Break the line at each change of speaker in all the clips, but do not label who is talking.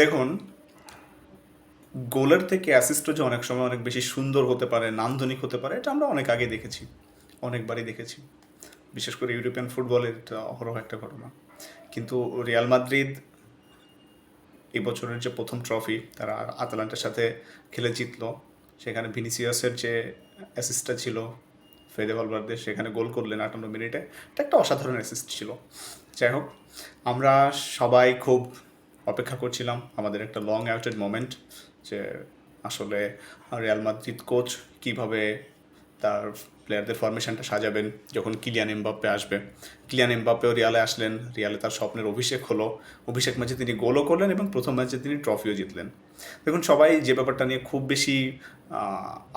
দেখুন, গোলের থেকে অ্যাসিস্টও যে অনেক সময় অনেক বেশি সুন্দর হতে পারে, নান্দনিক হতে পারে, এটা আমরা অনেক আগে দেখেছি, অনেকবারই দেখেছি। বিশেষ করে ইউরোপিয়ান ফুটবলের এটা অহরহ একটা ঘটনা। কিন্তু রিয়াল মাদ্রিদ এই বছরের যে প্রথম ট্রফি তারা আতালান্টার সাথে খেলে জিতলো। সেখানে ভিনিসিয়াসের যে অ্যাসিস্টটা ছিল, ফেদে ভালভার্দে সেখানে গোল করলেন আটান্ন মিনিটে। এটা একটা অসাধারণ অ্যাসিস্ট ছিল। যাই হোক, আমরা সবাই খুব অপেক্ষা করছিলাম আমাদের একটা লং আউটেড মোমেন্ট যে আসলে রিয়াল মাদ্রিদ কোচ কীভাবে তার প্লেয়ারদের ফরমেশনটা সাজাবেন যখন কিলিয়ান এমবাপ্পে আসবে। কিলিয়ান এমবাপ্পেও রিয়ালে আসলেন। রিয়ালে তার স্বপ্নের অভিষেক হলো। অভিষেক ম্যাচে তিনি গোলও করলেন এবং প্রথম ম্যাচে তিনি ট্রফিও জিতলেন। দেখুন, সবাই যে ব্যাপারটা নিয়ে খুব বেশি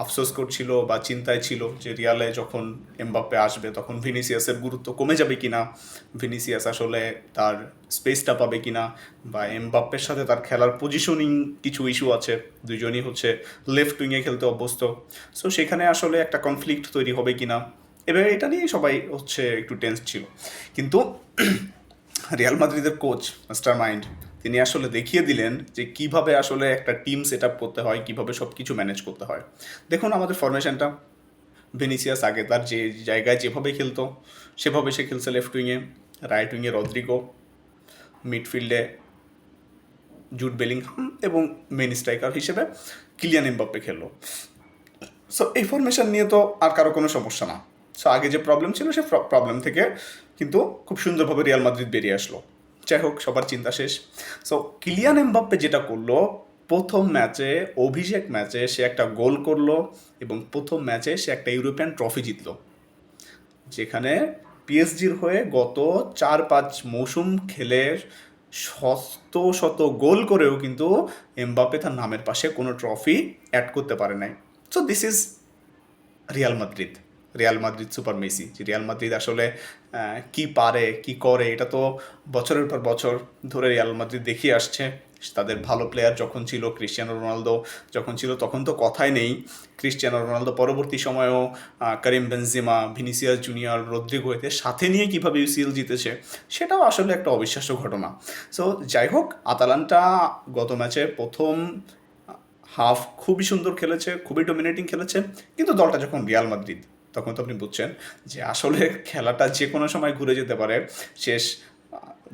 আফসোস করছিল বা চিন্তায় ছিল যে রিয়ালে যখন এমবাপ্পে আসবে তখন ভিনিসিয়াসের গুরুত্ব কমে যাবে কিনা, ভিনিসিয়াস আসলে তার স্পেসটা পাবে কিনা বা এমবাপ্পের সাথে তার খেলার পজিশনিং কিছু ইস্যু আছে, দুজনই হচ্ছে লেফট উইংয়ে খেলতে অভ্যস্ত। সো সেখানে আসলে একটা কনফ্লিক্ট তৈরি হবে কিনা, এবার এটা নিয়ে সবাই হচ্ছে একটু টেন্স ছিল। কিন্তু, রিয়াল মাদ্রিদের কোচ মাস্টার মাইন্ড তিনি আসলে দেখিয়ে দিলেন যে কীভাবে আসলে একটা টিম সেট করতে হয়, কীভাবে সব কিছু ম্যানেজ করতে হয়। দেখুন আমাদের ফরমেশনটা ভেনিসিয়াস আগে তার যে জায়গায় যেভাবে খেলতো, সেভাবে সে খেলছে লেফট উইংয়ে রাইট উইংয়ে রদ্রিগো মিডফিল্ডে জুট বেলিংহাম এবং মেন স্ট্রাইকার হিসেবে কিলিয়ান এমবাপ্পে খেললো। সো এই ফরমেশন নিয়ে তো আর কারও কোনো সমস্যা না। সো আগে যে প্রবলেম ছিল সে প্রবলেম থেকে কিন্তু খুব সুন্দরভাবে রিয়াল মাদ্রিদ বেরিয়ে আসলো। যাই হোক, সবার চিন্তা শেষ। সো কিলিয়ান এমবাপ্পে যেটা করল, প্রথম ম্যাচে অভিষেক ম্যাচে সে একটা গোল করল এবং প্রথম ম্যাচে সে একটা ইউরোপিয়ান ট্রফি জিতলো। যেখানে পিএসজির হয়ে গত চার পাঁচ মৌসুম খেলে শত শত গোল করেও কিন্তু এমবাপে তার নামের পাশে কোনো ট্রফি অ্যাড করতে পারে নাই। So this is Real Madrid Real Madrid super Messi যে রিয়াল মাদ্রিদ আসলে কি পারে, কি করে, এটা তো বছরের পর বছর ধরে রিয়াল মাদ্রিদ দেখিয়ে আসছে। তাদের ভালো প্লেয়ার যখন ছিল ক্রিশ্চিয়ানো রোনালদো যখন ছিল, তখন তো কথাই নেই। ক্রিশ্চিয়ানো রোনালদো পরবর্তী সময়েও Karim Benzema Vinicius Junior Rodrygo এদের সাথে নিয়ে কীভাবে ইউসিএল জিতেছে, সেটাও আসলে একটা অবিশ্বাস্য ঘটনা। সো যাই হোক, আতালান্টা গত ম্যাচে প্রথম হাফ খুবই সুন্দর খেলেছে, খুবই ডমিনেটিং খেলেছে, কিন্তু দলটা যখন রিয়াল মাদ্রিদ তখন তো আপনি বুঝছেন যে আসলে খেলাটা যে কোনো সময় ঘুরে যেতে পারে। শেষ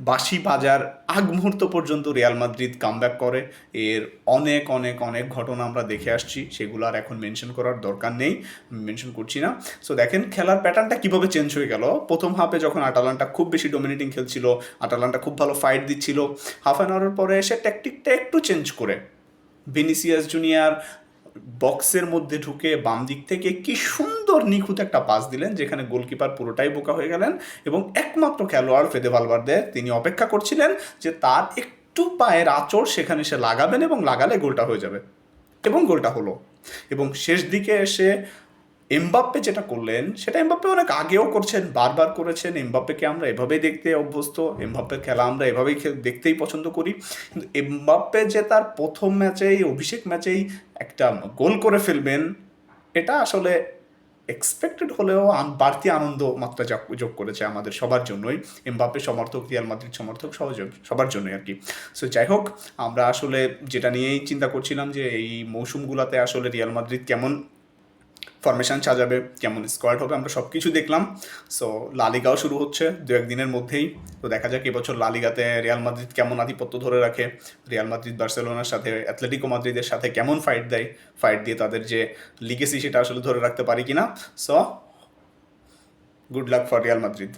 বাঁশি বাজার আগ মুহূর্ত পর্যন্ত রিয়াল মাদ্রিদ কামব্যাক করে। এর অনেক অনেক অনেক ঘটনা আমরা দেখে আসছি। সেগুলো আর এখন মেনশন করার দরকার নেই। মেনশন করছি না। সো দেখেন খেলার প্যাটার্নটা কীভাবে চেঞ্জ হয়ে গেল? প্রথম হাফে যখন আটালান্টা খুব বেশি ডোমিনেটিং খেলছিল, আটালান্টা খুব ভালো ফাইট দিচ্ছিল হাফ অ্যান আওয়ারের পরে এসে ট্যাকটিকটা একটু চেঞ্জ করে। ভিনিসিয়াস জুনিয়র বক্সের মধ্যে ঢুকে বাম দিক থেকে কি সুন্দর নিখুঁত একটা পাস দিলেন, যেখানে গোলকিপার পুরোটাই বোকা হয়ে গেলেন এবং একমাত্র খেলোয়াড় ফেদে ভালভার্দে তিনি অপেক্ষা করছিলেন যে তার একটু পায়ের আঁচড় সেখানে সে লাগাবেন এবং লাগালে গোলটা হয়ে যাবে। এবং গোলটা হলো। এবং শেষ দিকে এসে এমবাপ্পে যেটা করলেন, সেটা এমবাপ্পে অনেক আগেও করছেন, বারবার করেছেন। এমবাপ্পেকে আমরা এভাবেই দেখতে অভ্যস্ত, এমবাপ্পের খেলা আমরা এভাবেই দেখতেই পছন্দ করি। কিন্তু এমবাপ্পে যে তার প্রথম ম্যাচেই, অভিষেক ম্যাচেই একটা গোল করে ফেলবেন, এটা আসলে এক্সপেক্টেড হলেও বাড়তি আনন্দ মাত্রা যোগ- করেছে আমাদের সবার জন্যই। এমবাপ্পে সমর্থক, রিয়াল মাদ্রিদ সমর্থক সহযোগ সবার জন্যই আর কি সো যাই হোক, আমরা আসলে যেটা নিয়েই চিন্তা করছিলাম যে এই মৌসুমগুলোতে আসলে রিয়াল মাদ্রিদ কেমন ফরমেশন সাজাবে, কেমন স্কোয়াড হবে, আমরা সব কিছু দেখলাম। সো লালিগাও শুরু হচ্ছে দু একদিনের মধ্যেই। তো দেখা যাক, এবছর লালিগাতে রিয়াল মাদ্রিদ কেমন আধিপত্য ধরে রাখে। রিয়াল মাদ্রিদ বার্সেলোনার সাথে অ্যাথলেটিকো মাদ্রিদের সাথে কেমন ফাইট দেয়? ফাইট দিয়ে তাদের যে লিগেসি সেটা আসলে ধরে রাখতে পারি কিনা? So good luck for Real Madrid